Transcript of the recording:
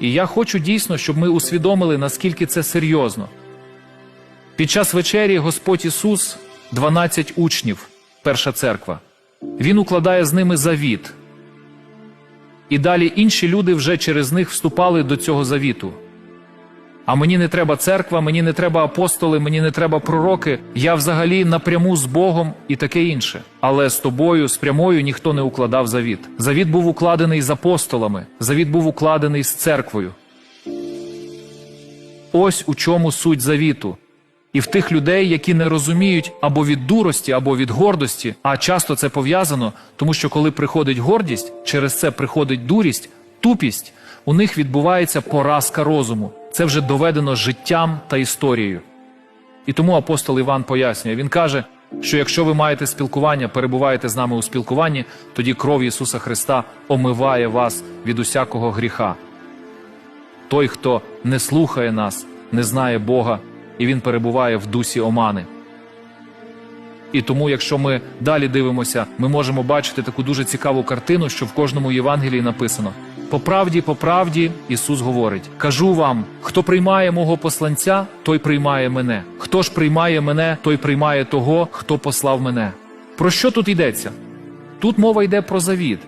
І я хочу дійсно, щоб ми усвідомили, наскільки це серйозно. Під час вечері Господь Ісус, 12 учнів, перша церква, Він укладає з ними завіт. І далі інші люди вже через них вступали до цього завіту. А мені не треба церква, мені не треба апостоли, мені не треба пророки. Я взагалі напряму з Богом і таке інше. Але з тобою, з прямою, ніхто не укладав завіт. Завіт був укладений з апостолами, завіт був укладений з церквою. Ось у чому суть завіту. І в тих людей, які не розуміють або від дурості, або від гордості, а часто це пов'язано, тому що коли приходить гордість, через це приходить дурість, тупість, у них відбувається поразка розуму. Це вже доведено життям та історією. І тому апостол Іван пояснює: він каже, що якщо ви маєте спілкування, перебуваєте з нами у спілкуванні, тоді кров Ісуса Христа омиває вас від усякого гріха. Той, хто не слухає нас, не знає Бога, і він перебуває в дусі омани. І тому, якщо ми далі дивимося, ми можемо бачити таку дуже цікаву картину, що в кожному Євангелії написано: по правді, по правді, Ісус говорить: кажу вам, хто приймає мого посланця, той приймає мене. Хто ж приймає мене, той приймає того, хто послав мене. Про що тут йдеться? Тут мова йде про завіт.